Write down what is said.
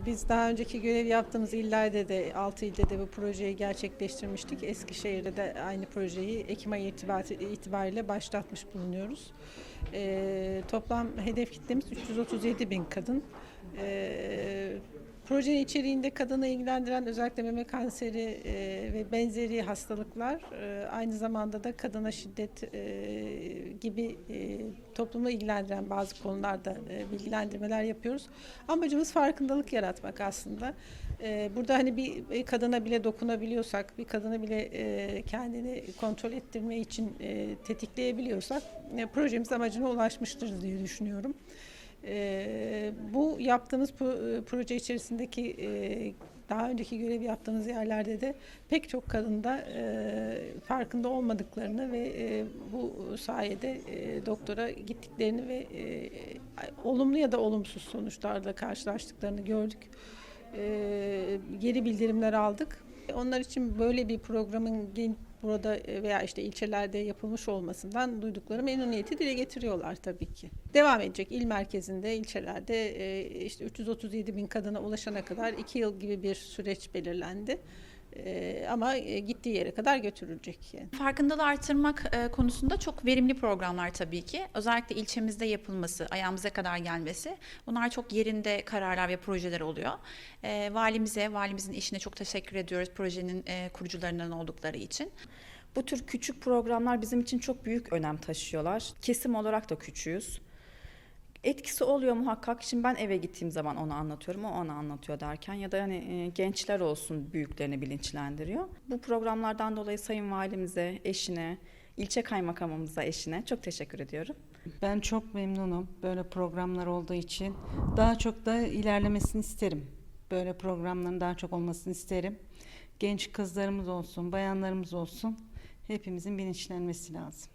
Biz daha önceki görev yaptığımız illerde de 6 ilde de bu projeyi gerçekleştirmiştik. Eskişehir'de de aynı projeyi Ekim ayı itibar- itibariyle başlatmış bulunuyoruz. Ee, toplam hedef kitlemiz 337 bin kadın. Ee, projenin içeriğinde kadını ilgilendiren özellikle meme kanseri e, ve benzeri hastalıklar e, aynı zamanda da kadına şiddet e, gibi e, toplumu ilgilendiren bazı konularda e, bilgilendirmeler yapıyoruz. Amacımız farkındalık yaratmak aslında. E, burada hani bir kadına bile dokunabiliyorsak, bir kadına bile e, kendini kontrol ettirme için e, tetikleyebiliyorsak e, projemiz amacına ulaşmıştır diye düşünüyorum. E, bu yaptığımız pro- proje içerisindeki e, daha önceki görev yaptığımız yerlerde de pek çok kadında e, farkında olmadıklarını ve e, bu sayede e, doktora gittiklerini ve e, olumlu ya da olumsuz sonuçlarla karşılaştıklarını gördük. E, geri bildirimler aldık. Onlar için böyle bir programın burada e, veya işte ilçelerde yapılmış olmasından duydukları memnuniyeti dile getiriyorlar tabii ki. Devam edecek il merkezinde, ilçelerde e, işte 337 bin kadına ulaşana kadar 2 yıl gibi bir süreç belirlendi. E, ama e, gittiği yere kadar götürülecek yani. Farkındalığı artırmak e, konusunda çok verimli programlar tabii ki. Özellikle ilçemizde yapılması, ayağımıza kadar gelmesi. Bunlar çok yerinde kararlar ve projeler oluyor. E, valimize, valimizin işine çok teşekkür ediyoruz projenin e, kurucularından oldukları için. Bu tür küçük programlar bizim için çok büyük önem taşıyorlar. Kesim olarak da küçüğüz. Etkisi oluyor muhakkak. Şimdi ben eve gittiğim zaman onu anlatıyorum, o ona anlatıyor derken ya da hani e, gençler olsun büyüklerini bilinçlendiriyor. Bu programlardan dolayı Sayın Valimize, eşine, ilçe kaymakamımıza, eşine çok teşekkür ediyorum. Ben çok memnunum böyle programlar olduğu için. Daha çok da ilerlemesini isterim. Böyle programların daha çok olmasını isterim. Genç kızlarımız olsun, bayanlarımız olsun. Hepimizin bilinçlenmesi lazım.